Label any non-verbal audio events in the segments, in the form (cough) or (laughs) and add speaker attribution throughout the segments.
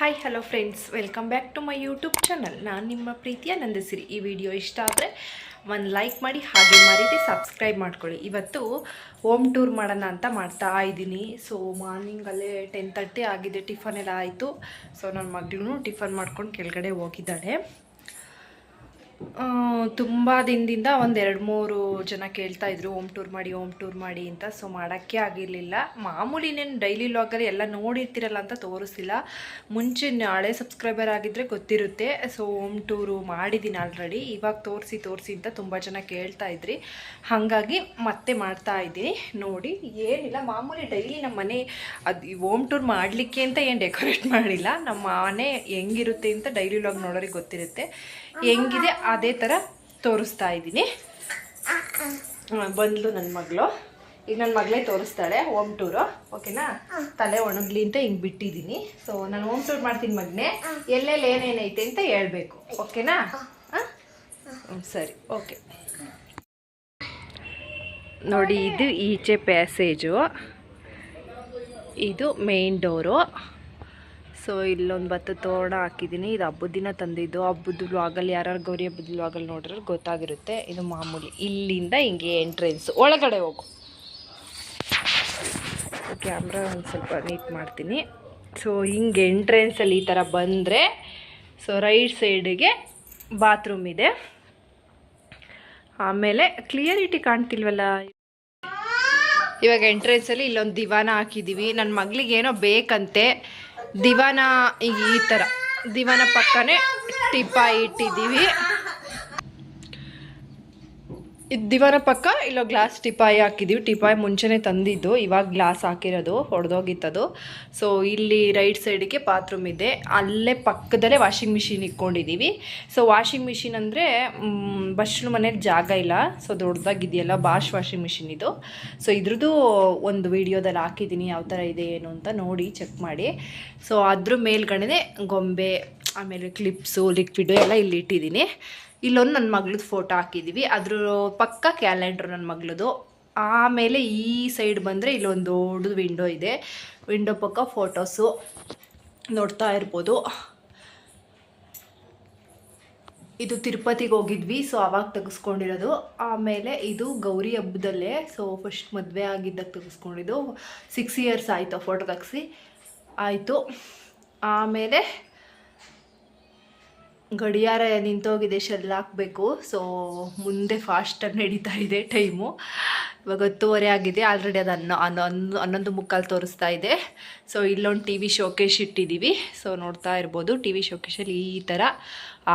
Speaker 1: Hi hello friends welcome back to my YouTube channel ನಾನು ನಿಮ್ಮ ಪ್ರೀತಿಯ ನಂದಿಸಿರಿ. ಈ ವಿಡಿಯೋ ಇಷ್ಟ ಆದರೆ ಒಂದು ಲೈಕ್ ಮಾಡಿ, ಹಾಗೆ ಮರೀತಿ ಸಬ್ಸ್ಕ್ರೈಬ್ ಮಾಡ್ಕೊಳ್ಳಿ. ಇವತ್ತು ಹೋಮ್ ಟೂರ್ ಮಾಡೋಣ ಅಂತ ಮಾಡ್ತಾ ಇದ್ದೀನಿ. ಸೊ ಮಾರ್ನಿಂಗಲ್ಲೇ ಟೆನ್ ತರ್ಟಿ ಆಗಿದೆ ಟಿಫನ್ ಎಲ್ಲ ಆಯಿತು. ಸೊ ನನ್ನ ಮಗಳೂ ಟಿಫನ್ ಮಾಡ್ಕೊಂಡು ಕೆಳಗಡೆ ಹೋಗಿದ್ದಾಳೆ. ತುಂಬ ದಿನದಿಂದ ಒಂದು ಎರಡು ಮೂರು ಜನ ಕೇಳ್ತಾ ಇದ್ರು, ಹೋಮ್ ಟೂರ್ ಮಾಡಿ, ಹೋಮ್ ಟೂರ್ ಮಾಡಿ ಅಂತ. ಸೊ ಮಾಡೋಕ್ಕೆ ಆಗಿರಲಿಲ್ಲ. ಮಾಮೂಲಿ ನೇನು ಡೈಲಿ ಲಾಗಲ್ಲಿ ಎಲ್ಲ ನೋಡಿರ್ತೀರಲ್ಲ ಅಂತ ತೋರಿಸಿಲ್ಲ ಮುಂಚೆ ಹಳೆ ಸಬ್ಸ್ಕ್ರೈಬರ್ ಆಗಿದ್ದರೆ ಗೊತ್ತಿರುತ್ತೆ. ಸೊ ಹೋಮ್ ಟೂರು ಮಾಡಿದ್ದೀನಿ ಆಲ್ರೆಡಿ ಇವಾಗ ತೋರಿಸಿ ತೋರಿಸಿ ಅಂತ ತುಂಬ ಜನ ಕೇಳ್ತಾ ಇದ್ರಿ. ಹಾಗಾಗಿ ಮತ್ತೆ ಮಾಡ್ತಾ ಇದ್ದೀನಿ. ನೋಡಿ, ಏನಿಲ್ಲ. ಮಾಮೂಲಿ ಡೈಲಿ ನಮ್ಮ ಮನೆ ಅದು ಹೋಮ್ ಟೂರ್ ಮಾಡಲಿಕ್ಕೆ ಅಂತ ಏನು ಡೆಕೋರೇಟ್ ಮಾಡಿಲ್ಲ. ನಮ್ಮ ಮನೆ ಹೆಂಗಿರುತ್ತೆ ಅಂತ ಡೈಲಿ ಲಾಗ್ ನೋಡೋರಿಗೆ ಗೊತ್ತಿರುತ್ತೆ. ಹೆಂಗಿದೆ? ಅದೇ ಥರ ತೋರಿಸ್ತಾ ಇದ್ದೀನಿ. ಬಂದ್ಲು ನನ್ನ ಮಗಳು. ಈಗ ನನ್ನ ಮಗಳೇ ತೋರಿಸ್ತಾಳೆ, ಹೋಮ್ ಟೂರು ಓಕೆನಾ? ತಲೆ ಒಣಗ್ಲಿ ಅಂತ ಹಿಂಗೆ ಬಿಟ್ಟಿದ್ದೀನಿ. ಸೊ ನಾನು ಹೋಮ್ ಟೂರ್ ಮಾಡ್ತೀನಿ ಮಗನೆ. ಎಲ್ಲೆಲ್ಲಿ ಏನೇನೈತೆ ಅಂತ ಹೇಳಬೇಕು. ಓಕೆನಾ? ಹಾಂ? ಸರಿ. ಓಕೆ. ನೋಡಿ, ಇದು ಈಚೆ ಪ್ಯಾಸೇಜು ಇದು ಮೇನ್ ಡೋರು ಸೊ ಇಲ್ಲೊಂದು ಭತ್ತ ತೋರಣ ಹಾಕಿದ್ದೀನಿ. ಇದು ಹಬ್ಬದ ದಿನ ತಂದಿದ್ದು. ಹಬ್ಬದ ವ್ಲಾಗಲ್ಲಿ ಯಾರು ಗೌರಿ ಹಬ್ಬದ ವ್ಲಾಗಲ್ಲಿ ನೋಡಿದ್ರೆ ಗೊತ್ತಾಗಿರುತ್ತೆ. ಇದು ಮಾಮೂಲಿ ಇಲ್ಲಿಂದ ಹಿಂಗೆ ಎಂಟ್ರೆನ್ಸ್ ಒಳಗಡೆ ಹೋಗು. ಕ್ಯಾಮ್ರಾ ಒಂದು ಸ್ವಲ್ಪ ನೀಟ್ ಮಾಡ್ತೀನಿ. ಸೊ ಹಿಂಗೆ ಎಂಟ್ರೆನ್ಸಲ್ಲಿ ಈ ಥರ ಬಂದರೆ ಸೊ ರೈಟ್ ಸೈಡಿಗೆ ಬಾತ್ರೂಮ್ ಇದೆ. ಆಮೇಲೆ ಕ್ಲಿಯರಿಟಿ ಕಾಣ್ತಿಲ್ವಲ್ಲ? ಇವಾಗ ಎಂಟ್ರೆನ್ಸಲ್ಲಿ ಇಲ್ಲೊಂದು ದಿವಾನ ಹಾಕಿದ್ದೀವಿ ನನ್ನ ಮಗಳಿಗೆ ಏನೋ ಬೇಕಂತೆ. ದಿವಾನ ಈ ಥರ ದಿವಾನ ಪಕ್ಕನೇ ಟಿಪ್ಪ ಇಟ್ಟಿದ್ದೀವಿ. ಇದು ದಿವಾನ ಪಕ್ಕ ಇಲ್ಲೋ ಗ್ಲಾಸ್ ಟಿಪಾಯಿ ಹಾಕಿದ್ದೀವಿ ಟಿಪಾಯಿ ಮುಂಚೆನೇ ತಂದಿದ್ದು. ಇವಾಗ ಗ್ಲಾಸ್ ಹಾಕಿರೋದು, ಹೊಡೆದೋಗಿತ್ತದು. ಸೊ ಇಲ್ಲಿ ರೈಟ್ ಸೈಡಿಗೆ ಬಾತ್ರೂಮ್ ಇದೆ. ಅಲ್ಲೇ ಪಕ್ಕದಲ್ಲೇ ವಾಷಿಂಗ್ ಮಿಷಿನ್ ಇಟ್ಕೊಂಡಿದ್ದೀವಿ ಸೊ ವಾಷಿಂಗ್ ಮಿಷಿನ್ ಅಂದರೆ ಬಶ್ಲ ಮನೇಲಿ ಜಾಗ ಇಲ್ಲ. ಸೊ ದೊಡ್ಡದಾಗಿದೆಯಲ್ಲ ಬಾಷ್ ವಾಷಿಂಗ್ ಮಿಷಿನ್ ಇದು. ಸೊ ಇದ್ರದ್ದು ಒಂದು ವಿಡಿಯೋದಲ್ಲಿ ಹಾಕಿದ್ದೀನಿ. ಯಾವ ಥರ ಇದೆ, ಏನು ಅಂತ ನೋಡಿ ಚೆಕ್ ಮಾಡಿ. ಸೊ ಅದ್ರ ಮೇಲ್ಗಡೆ ಗೊಂಬೆ ಆಮೇಲೆ ಕ್ಲಿಪ್ಸು ಲಿಕ್ವಿಡು ಎಲ್ಲ ಇಲ್ಲಿ ಇಟ್ಟಿದ್ದೀನಿ. ಇಲ್ಲೊಂದು ನನ್ನ ಮಗಳದ್ದು ಫೋಟೋ ಹಾಕಿದ್ದೀವಿ ಅದ್ರ ಪಕ್ಕ ಕ್ಯಾಲೆಂಡ್ರು ನನ್ನ ಮಗಳದು. ಆಮೇಲೆ ಈ ಸೈಡ್ ಬಂದರೆ ಇಲ್ಲೊಂದು ದೊಡ್ಡದು ವಿಂಡೋ ಇದೆ. ವಿಂಡೋ ಪಕ್ಕ ಫೋಟೋಸು ನೋಡ್ತಾ ಇರ್ಬೋದು. ಇದು ತಿರುಪತಿಗೆ ಹೋಗಿದ್ವಿ ಸೊ ಆವಾಗ ತೆಗೆಸ್ಕೊಂಡಿರೋದು. ಆಮೇಲೆ ಇದು ಗೌರಿ ಹಬ್ಬದಲ್ಲೇ ಸೊ ಫಸ್ಟ್ ಮದುವೆ ಆಗಿದ್ದಾಗ ತೆಗೆಸ್ಕೊಂಡಿದ್ದು. ಸಿಕ್ಸ್ ಇಯರ್ಸ್ ಆಯಿತು ಫೋಟೋ ತೆಗೆಸಿ ಆಯಿತು. ಆಮೇಲೆ ಗಡಿಯಾರ ನಿಂತೋಗಿದೆ ಶೆಲ್ ಹಾಕಬೇಕು. ಸೊ ಮುಂದೆ ಫಾಸ್ಟಾಗಿ ನಡೀತಾ ಇದೆ ಟೈಮು ಇವಾಗ ಹತ್ತುವರೆ ಆಗಿದೆ. ಆಲ್ರೆಡಿ ಅದು ಹನ್ನೊ ಹನ್ನೊಂದು ಹನ್ನೊಂದು ಮುಕ್ಕಾಲು ತೋರಿಸ್ತಾ ಇದೆ. ಸೊ ಇಲ್ಲೊಂದು ಟಿ ವಿ ಶೋಕೇಶ್ ಇಟ್ಟಿದ್ದೀವಿ ಸೊ ನೋಡ್ತಾ ಇರ್ಬೋದು. ಟಿ ವಿ ಶೋಕೇಶಲ್ಲಿ ಈ ಥರ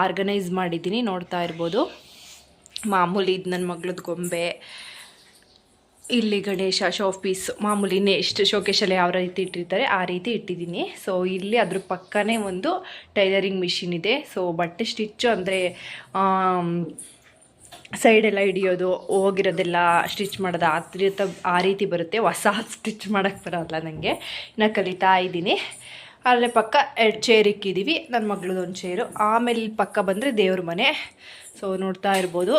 Speaker 1: ಆರ್ಗನೈಸ್ ಮಾಡಿದ್ದೀನಿ. ನೋಡ್ತಾ ಇರ್ಬೋದು. ಮಾಮೂಲಿ ಇದು ನನ್ನ ಮಗಳದ್ದು ಗೊಂಬೆ. ಇಲ್ಲಿ ಗಣೇಶ ಶೋ ಪೀಸ್ ಮಾಮೂಲಿ ನೆಕ್ಸ್ಟ್ ಶೋಕೇಶಲ್ಲಿ ಯಾವ ರೀತಿ ಇಟ್ಟಿರ್ತಾರೆ, ಆ ರೀತಿ ಇಟ್ಟಿದ್ದೀನಿ. ಸೊ ಇಲ್ಲಿ ಅದ್ರ ಪಕ್ಕನೇ ಒಂದು ಟೈಲರಿಂಗ್ ಮಿಷಿನ್ ಇದೆ. ಸೊ ಬಟ್ಟೆ ಸ್ಟಿಚ್ಚು ಅಂದರೆ ಸೈಡೆಲ್ಲ ಹಿಡಿಯೋದು, ಹೋಗಿರೋದೆಲ್ಲ ಸ್ಟಿಚ್ ಮಾಡೋದು, ಆ ಆ ರೀತಿ ಬರುತ್ತೆ. ಹೊಸ ಸ್ಟಿಚ್ ಮಾಡೋಕ್ಕೆ ಬರೋಲ್ಲ ನನಗೆ ಇನ್ನು ಕಲಿತಾ ಇದ್ದೀನಿ. ಅಲ್ಲೇ ಪಕ್ಕ ಎರಡು ಚೇರ್ ಇಕ್ಕಿದ್ದೀವಿ ನನ್ನ ಮಗಳದೊಂದು ಚೇರು ಆಮೇಲೆ ಪಕ್ಕ ಬಂದರೆ ದೇವ್ರ ಮನೆ. ಸೊ ನೋಡ್ತಾ ಇರ್ಬೋದು.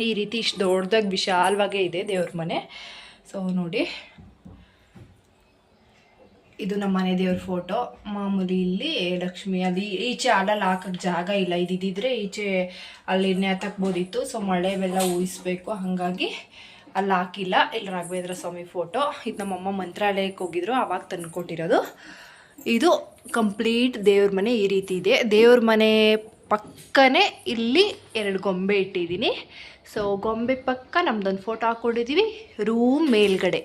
Speaker 1: ಈ ರೀತಿ ಇಷ್ಟು ದೊಡ್ಡದಾಗಿ ವಿಶಾಲವಾಗೇ ಇದೆ ದೇವ್ರ ಮನೆ. ಸೊ ನೋಡಿ. ಇದು ನಮ್ಮ ಮನೆ ದೇವ್ರ ಫೋಟೋ ಮಾಮೂಲಿ ಇಲ್ಲಿ ಲಕ್ಷ್ಮಿ, ಅದು ಈಚೆ ಆಡಲ್ಲಿ ಹಾಕಕ್ಕೆ ಜಾಗ ಇಲ್ಲ. ಇದಿದ್ದರೆ ಈಚೆ ಅಲ್ಲಿ ನೇತಾಕ್ಬೋದಿತ್ತು ಸೊ ಮಳೆ ಇವೆಲ್ಲ ಊಹಿಸ್ಬೇಕು. ಹಾಗಾಗಿ ಅಲ್ಲಿ ಹಾಕಿಲ್ಲ. ಇಲ್ಲಿ ರಾಘವೇಂದ್ರ ಸ್ವಾಮಿ ಫೋಟೋ ಇದು ನಮ್ಮಮ್ಮ ಮಂತ್ರಾಲಯಕ್ಕೆ ಹೋಗಿದ್ರು. ಆವಾಗ ತಂದುಕೊಟ್ಟಿರೋದು. ಇದು ಕಂಪ್ಲೀಟ್ ದೇವ್ರ ಮನೆ ಈ ರೀತಿ ಇದೆ. ದೇವ್ರ ಮನೆ ಪಕ್ಕನೇ ಇಲ್ಲಿ ಎರಡು ಗೊಂಬೆ ಇಟ್ಟಿದ್ದೀನಿ. ಸೊ ಗೊಂಬೆ ಪಕ್ಕ ನಮ್ದೊಂದು ಫೋಟೋ ಹಾಕ್ಕೊಂಡಿದ್ದೀವಿ ರೂಮ್ ಮೇಲ್ಗಡೆ.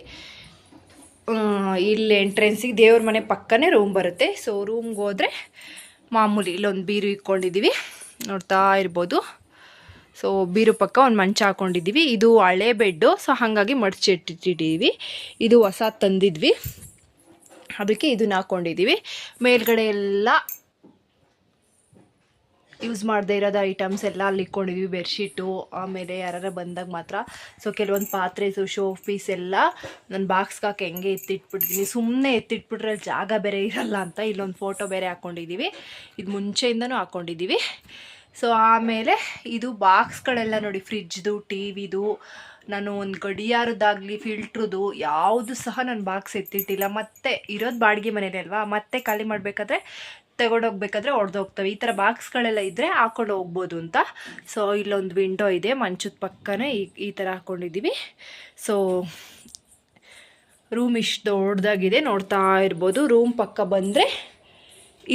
Speaker 1: ಇಲ್ಲಿ ಎಂಟ್ರೆನ್ಸಿಗೆ ದೇವ್ರ ಮನೆ ಪಕ್ಕನೇ ರೂಮ್ ಬರುತ್ತೆ. ಸೊ ರೂಮ್ಗೆ ಹೋದರೆ ಮಾಮೂಲಿ ಇಲ್ಲೊಂದು ಬೀರು ಇಟ್ಕೊಂಡಿದ್ದೀವಿ ನೋಡ್ತಾ ಇರ್ಬೋದು. ಸೊ ಬೀರು ಪಕ್ಕ ಒಂದು ಮಂಚ ಹಾಕೊಂಡಿದ್ದೀವಿ ಇದು ಹಳೆ ಬೆಡ್ಡು ಸೊ ಹಾಗಾಗಿ ಮಡಚಿಟ್ಟಿಟ್ಟಿದ್ದೀವಿ ಇದು ಹೊಸ ತಂದಿದ್ವಿ. ಅದಕ್ಕೆ ಇದನ್ನ ಹಾಕ್ಕೊಂಡಿದ್ದೀವಿ ಮೇಲ್ಗಡೆ ಎಲ್ಲ ಯೂಸ್ ಮಾಡದೇ ಇರೋದು ಐಟಮ್ಸ್ ಎಲ್ಲ ಅಲ್ಲಿ ಇಟ್ಕೊಂಡಿದ್ವಿ ಬೆಡ್ಶೀಟು ಆಮೇಲೆ ಯಾರು ಬಂದಾಗ ಮಾತ್ರ. ಸೊ ಕೆಲವೊಂದು ಪಾತ್ರೆಸು ಶೋ ಪೀಸ್ ಎಲ್ಲ ನನ್ನ ಬಾಕ್ಸ್ಗೆ ಹಾಕಿ ಹೆಂಗೆ ಎತ್ತಿಟ್ಬಿಟ್ಟಿದ್ದೀನಿ ಸುಮ್ಮನೆ ಎತ್ತಿಟ್ಬಿಟ್ರೆ ಜಾಗ ಬೇರೆ ಇರಲ್ಲ ಅಂತ ಇಲ್ಲೊಂದು ಫೋಟೋ ಬೇರೆ ಹಾಕ್ಕೊಂಡಿದ್ದೀವಿ ಇದು ಮುಂಚೆಯಿಂದನೂ ಹಾಕ್ಕೊಂಡಿದ್ದೀವಿ ಸೊ ಆಮೇಲೆ ಇದು ಬಾಕ್ಸ್ಗಳೆಲ್ಲ ನೋಡಿ ಫ್ರಿಜ್ದು ಟಿ ವಿದು ನಾನು ಒಂದು ಗಡಿಯಾರದ್ದಾಗಲಿ ಫಿಲ್ಟ್ರದು ಯಾವುದು ಸಹ ನಾನು ಬಾಕ್ಸ್ ಎತ್ತಿಟ್ಟಿಲ್ಲ. ಮತ್ತೆ ಇರೋದು ಬಾಡಿಗೆ ಮನೇಲಿ ಅಲ್ವಾ? ಮತ್ತೆ ಖಾಲಿ ಮಾಡಬೇಕಾದ್ರೆ ತಗೊಂಡೋಗ್ಬೇಕಾದ್ರೆ ಒಡೆದೋಗ್ತವೆ. ಈ ಥರ ಬಾಕ್ಸ್ಗಳೆಲ್ಲ ಇದ್ದರೆ ಹಾಕೊಂಡು ಹೋಗ್ಬೋದು ಅಂತ. ಸೊ ಇಲ್ಲೊಂದು ವಿಂಡೋ ಇದೆ. ಮಂಚದ ಪಕ್ಕನೇ ಈ ಈ ಥರ ಹಾಕ್ಕೊಂಡಿದ್ದೀವಿ ಸೊ ರೂಮ್ ಇಷ್ಟು ದೊಡ್ಡದಾಗಿದೆ ನೋಡ್ತಾ ಇರ್ಬೋದು. ರೂಮ್ ಪಕ್ಕ ಬಂದರೆ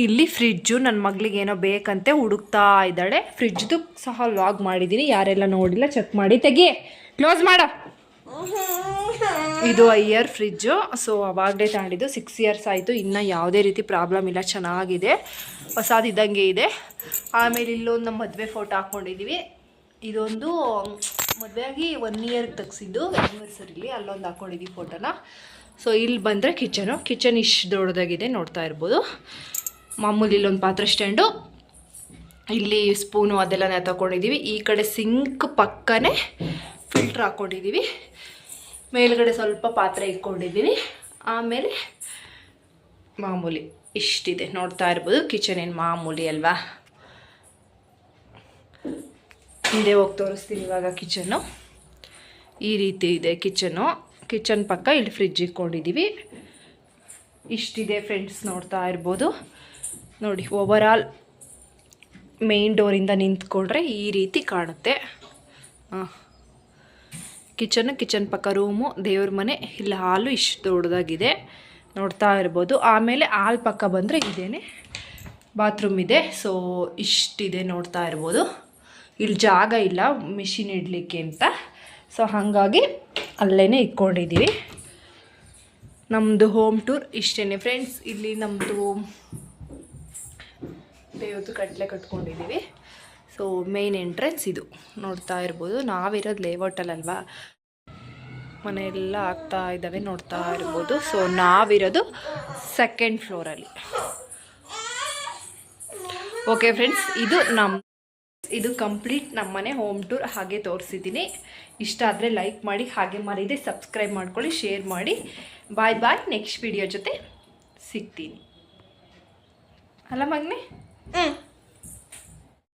Speaker 1: ಇಲ್ಲಿ ಫ್ರಿಜ್ಜು ನನ್ನ ಮಗಳಿಗೆ ಏನೋ ಬೇಕಂತೆ ಹುಡುಕ್ತಾ ಇದ್ದಾಳೆ. ಫ್ರಿಜ್ದು ಸಹ ಲಾಗ್ ಮಾಡಿದ್ದೀನಿ ಯಾರೆಲ್ಲ ನೋಡಿಲ್ಲ ಚೆಕ್ ಮಾಡಿ. ತೆಗಿ ಕ್ಲೋಸ್ ಮಾಡು. (laughs) ಇದು ಇಯರ್ ಫ್ರಿಜ್ಜು ಸೊ ಅವಾಗಲೇ ತಗೊಂಡಿದ್ದು ಸಿಕ್ಸ್ ಇಯರ್ಸ್ ಆಯಿತು. ಇನ್ನೂ ಯಾವುದೇ ರೀತಿ ಪ್ರಾಬ್ಲಮ್ ಇಲ್ಲ, ಚೆನ್ನಾಗಿದೆ. ಹೊಸದಿದ್ದಂಗೆ ಇದೆ. ಆಮೇಲೆ ಇಲ್ಲೊಂದು ನಮ್ಮ ಮದುವೆ ಫೋಟೋ ಹಾಕ್ಕೊಂಡಿದ್ದೀವಿ ಇದೊಂದು ಮದುವೆಯಾಗಿ ಒನ್ ಇಯರ್ಗೆ ತೆಗ್ಸಿದ್ದು ಆ್ಯನಿವರ್ಸರಿಲಿ ಅಲ್ಲೊಂದು ಹಾಕ್ಕೊಂಡಿದ್ದೀವಿ ಫೋಟೋನ ಸೊ ಇಲ್ಲಿ ಬಂದರೆ ಕಿಚನು ಕಿಚನ್ ಇಷ್ಟು ದೊಡ್ಡದಾಗಿದೆ, ನೋಡ್ತಾ ಇರ್ಬೋದು. ಮಾಮೂಲಿ ಇಲ್ಲೊಂದು ಪಾತ್ರೆ ಸ್ಟ್ಯಾಂಡು ಇಲ್ಲಿ ಸ್ಪೂನು ಅದೆಲ್ಲ ತಗೊಂಡಿದ್ದೀವಿ ಈ ಕಡೆ ಸಿಂಕ್ ಪಕ್ಕನೇ ಫಿಲ್ಟ್ರ್ ಹಾಕ್ಕೊಂಡಿದ್ದೀವಿ ಮೇಲ್ಗಡೆ ಸ್ವಲ್ಪ ಪಾತ್ರೆ ಇಟ್ಕೊಂಡಿದ್ದೀನಿ ಆಮೇಲೆ ಮಾಮೂಲಿ ಇಷ್ಟಿದೆ. ನೋಡ್ತಾ ಇರ್ಬೋದು ಕಿಚನ್ ಏನು ಮಾಮೂಲಿ ಅಲ್ವಾ? ಹಿಂದೆ ಹೋಗಿ ತೋರಿಸ್ತೀನಿ ಇವಾಗ ಕಿಚನ್ನು ಈ ರೀತಿ ಇದೆ ಕಿಚನು ಕಿಚನ್ ಪಕ್ಕ ಇಲ್ಲಿ ಫ್ರಿಜ್ ಇಟ್ಕೊಂಡಿದ್ದೀವಿ ಇಷ್ಟಿದೆ ಫ್ರೆಂಡ್ಸ್ ನೋಡ್ತಾ ಇರ್ಬೋದು. ನೋಡಿ ಓವರಾಲ್ ಮೇನ್ ಡೋರಿಂದ ನಿಂತ್ಕೊಂಡ್ರೆ ಈ ರೀತಿ ಕಾಣುತ್ತೆ. ಹಾಂ. ಕಿಚನ್ ಕಿಚನ್ ಪಕ್ಕ ರೂಮು, ದೇವ್ರ ಮನೆ, ಇಲ್ಲಿ ಹಾಲು ಇಷ್ಟು ದೊಡ್ಡದಾಗಿದೆ. ನೋಡ್ತಾ ಇರ್ಬೋದು. ಆಮೇಲೆ ಹಾಲು ಪಕ್ಕ ಬಂದರೆ ಇದೇನೆ ಬಾತ್ರೂಮ್ ಇದೆ. ಸೊ ಇಷ್ಟಿದೆ ನೋಡ್ತಾ ಇರ್ಬೋದು. ಇಲ್ಲಿ ಜಾಗ ಇಲ್ಲ ಮಿಷಿನ್ ಇಡಲಿಕ್ಕೆ ಅಂತ. ಸೊ ಹಾಗಾಗಿ ಅಲ್ಲೇ ಇಟ್ಕೊಂಡಿದ್ದೀವಿ. ನಮ್ಮದು ಹೋಮ್ ಟೂರ್ ಇಷ್ಟೇ ಫ್ರೆಂಡ್ಸ್ ಇಲ್ಲಿ ನಮ್ಮದು ದೇವ್ರದ್ದು ಕಟ್ಲೆ ಕಟ್ಕೊಂಡಿದ್ದೀವಿ. ಸೊ ಮೇನ್ ಎಂಟ್ರೆನ್ಸ್ ಇದು. ನೋಡ್ತಾ ಇರ್ಬೋದು. ನಾವಿರೋದು ಲೇಔಟಲ್ಲಲ್ವಾ ಮನೆಯೆಲ್ಲ ಆಗ್ತಾ ಇದ್ದಾವೆ ನೋಡ್ತಾ ಇರ್ಬೋದು. ಸೊ ನಾವಿರೋದು ಸೆಕೆಂಡ್ ಫ್ಲೋರಲ್ಲಿ ಓಕೆ ಫ್ರೆಂಡ್ಸ್ ಇದು ನಮ್ಮ ಇದು ಕಂಪ್ಲೀಟ್ ನಮ್ಮನೆ ಹೋಮ್ ಟೂರ್ ಹಾಗೆ ತೋರಿಸಿದ್ದೀನಿ. ಇಷ್ಟ ಆದರೆ ಲೈಕ್ ಮಾಡಿ, ಹಾಗೆ ಮರೀದೆ ಸಬ್ಸ್ಕ್ರೈಬ್ ಮಾಡ್ಕೊಳ್ಳಿ ಶೇರ್ ಮಾಡಿ. ಬಾಯ್ ಬಾಯ್ ನೆಕ್ಸ್ಟ್ ವಿಡಿಯೋ ಜೊತೆ ಸಿಗ್ತೀನಿ. ಅಲ್ಲ ಮಗ್ನೆ?
Speaker 2: ಹ್ಮ್.